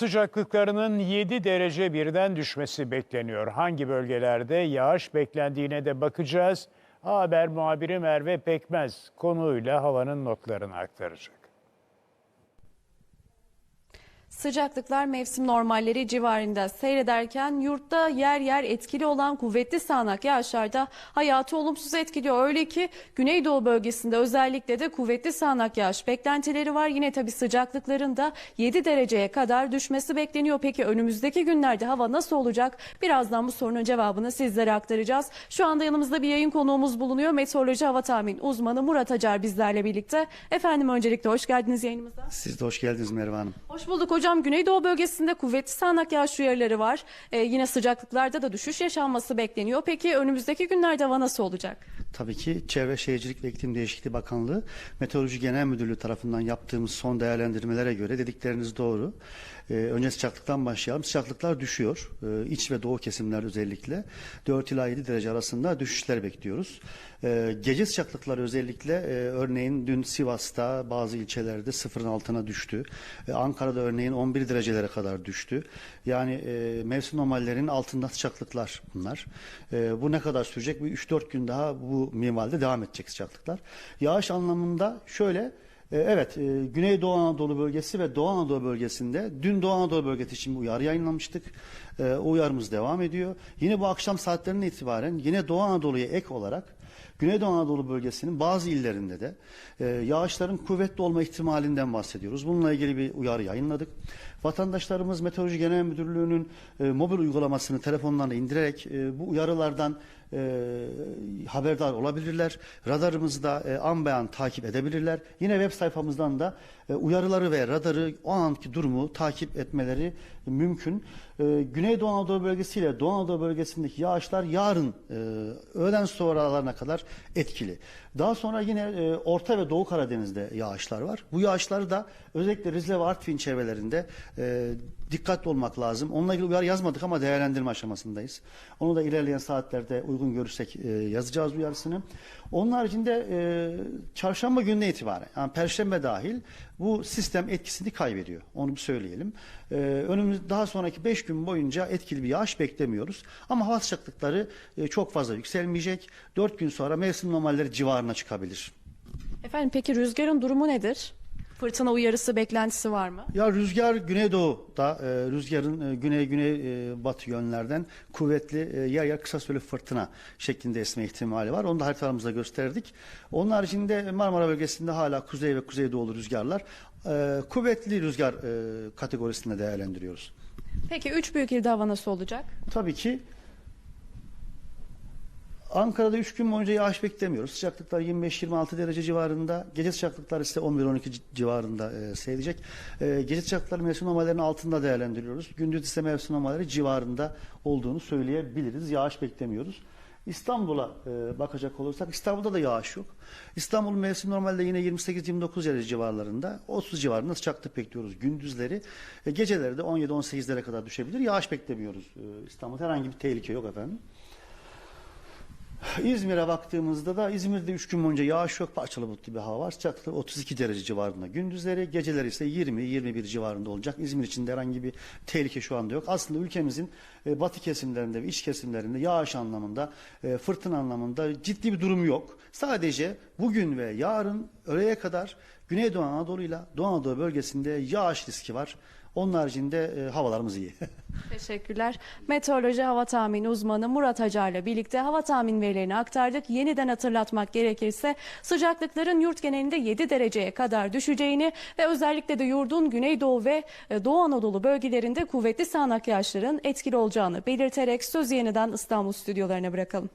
Sıcaklıklarının 7 derece birden düşmesi bekleniyor. Hangi bölgelerde yağış beklendiğine de bakacağız. Haber muhabiri Merve Pekmez konuyla havanın notlarını aktaracak. Sıcaklıklar mevsim normalleri civarında seyrederken yurtta yer yer etkili olan kuvvetli sağanak yağışlarda hayatı olumsuz etkiliyor. Öyle ki Güneydoğu bölgesinde özellikle de kuvvetli sağanak yağış beklentileri var. Yine tabii sıcaklıkların da 7 dereceye kadar düşmesi bekleniyor. Peki önümüzdeki günlerde hava nasıl olacak? Birazdan bu sorunun cevabını sizlere aktaracağız. Şu anda yanımızda bir yayın konuğumuz bulunuyor. Meteoroloji hava tahmin uzmanı Murat Acar bizlerle birlikte. Efendim öncelikle hoş geldiniz yayınımıza. Siz de hoş geldiniz Merve Hanım. Hoş bulduk hocam. Güneydoğu bölgesinde kuvvetli sağanak yağış uyarıları var. Ee, yine sıcaklıklarda da düşüş yaşanması bekleniyor. Peki önümüzdeki günlerde hava nasıl olacak? Tabii ki Çevre Şehircilik ve İklim Değişikliği Bakanlığı Meteoroloji Genel Müdürlüğü tarafından yaptığımız son değerlendirmelere göre dedikleriniz doğru. Ee, önce sıcaklıktan başlayalım. Sıcaklıklar düşüyor. Ee, iç ve doğu kesimler özellikle 4 ila 7 derece arasında düşüşler bekliyoruz. Ee, gece sıcaklıkları özellikle e, örneğin dün Sivas'ta bazı ilçelerde sıfırın altına düştü. Ee, Ankara'da örneğin 11 derecelere kadar düştü. Yani e, mevsim normallerinin altında sıcaklıklar bunlar. E, bu ne kadar sürecek? Bir 3-4 gün daha bu minvalde devam edecek sıcaklıklar. Yağış anlamında şöyle e, Evet, e, Güneydoğu Anadolu bölgesi ve Doğu Anadolu bölgesinde dün Doğu Anadolu bölgesi için bir uyarı yayınlamıştık. E, O uyarımız devam ediyor. Yine bu akşam saatlerine itibaren yine Doğu Anadolu'ya ek olarak Güneydoğu Anadolu bölgesinin bazı illerinde de yağışların kuvvetli olma ihtimalinden bahsediyoruz. Bununla ilgili bir uyarı yayınladık. Vatandaşlarımız Meteoroloji Genel Müdürlüğü'nün mobil uygulamasını telefonlarına indirerek bu uyarılardan e, haberdar olabilirler. Radarımızda e, an beyan takip edebilirler. Yine web sayfamızdan da e, uyarıları ve radarı o anki durumu takip etmeleri mümkün. E, Güneydoğu Anadolu bölgesi ile Doğu Anadolu bölgesindeki yağışlar yarın e, öğlen sonralarına kadar etkili. Daha sonra yine e, Orta ve Doğu Karadeniz'de yağışlar var. Bu yağışları da özellikle Rize ve Artvin çevrelerinde e, dikkatli olmak lazım. Onunla ilgili uyarı yazmadık ama değerlendirme aşamasındayız. Onu da ilerleyen saatlerde uygun görürsek e, yazacağız uyarısını. Onun haricinde e, çarşamba gününe itibaren yani perşembe dahil bu sistem etkisini kaybediyor. Onu bir söyleyelim. E, önümüz daha sonraki 5 gün boyunca etkili bir yağış beklemiyoruz. Ama hava sıcaklıkları e, çok fazla yükselmeyecek. 4 gün sonra mevsim normalleri civarına çıkabilir. Efendim peki rüzgarın durumu nedir? Fırtına uyarısı beklentisi var mı? Ya rüzgar güneydoğuda e, rüzgarın e, güney güney e, batı yönlerden kuvvetli e, yer yer kısa süreli fırtına şeklinde esme ihtimali var. Onu da haritalarımızda gösterdik. Onun haricinde Marmara bölgesinde hala kuzey ve kuzeydoğulu rüzgarlar e, kuvvetli rüzgar e, kategorisinde değerlendiriyoruz. Peki üç büyük ilde hava nasıl olacak? Tabii ki Ankara'da 3 gün boyunca yağış beklemiyoruz. Sıcaklıklar 25-26 derece civarında. Gece sıcaklıklar ise 11-12 ci- civarında e, seyredecek. E, gece sıcaklıkları mevsim normallerinin altında değerlendiriyoruz. Gündüz ise mevsim normalleri civarında olduğunu söyleyebiliriz. Yağış beklemiyoruz. İstanbul'a e, bakacak olursak İstanbul'da da yağış yok. İstanbul mevsim normalde yine 28-29 derece civarlarında. 30 civarında sıcaklık bekliyoruz gündüzleri. E, geceleri de 17-18'lere kadar düşebilir. Yağış beklemiyoruz e, İstanbul'da. Herhangi bir tehlike yok efendim. İzmir'e baktığımızda da İzmir'de 3 gün boyunca yağış yok. Parçalı bulutlu bir hava var. Sıcaklık 32 derece civarında. Gündüzleri, geceleri ise 20-21 civarında olacak. İzmir için de herhangi bir tehlike şu anda yok. Aslında ülkemizin e, batı kesimlerinde ve iç kesimlerinde yağış anlamında, e, fırtına anlamında ciddi bir durum yok. Sadece bugün ve yarın öğleye kadar Güneydoğu Anadolu ile Doğu Anadolu bölgesinde yağış riski var. Onun haricinde e, havalarımız iyi. Teşekkürler. Meteoroloji hava tahmini uzmanı Murat Acar'la birlikte hava tahmin verilerini aktardık. Yeniden hatırlatmak gerekirse sıcaklıkların yurt genelinde 7 dereceye kadar düşeceğini ve özellikle de yurdun Güneydoğu ve e, Doğu Anadolu bölgelerinde kuvvetli sağanak yağışların etkili olacağını belirterek sözü yeniden İstanbul stüdyolarına bırakalım.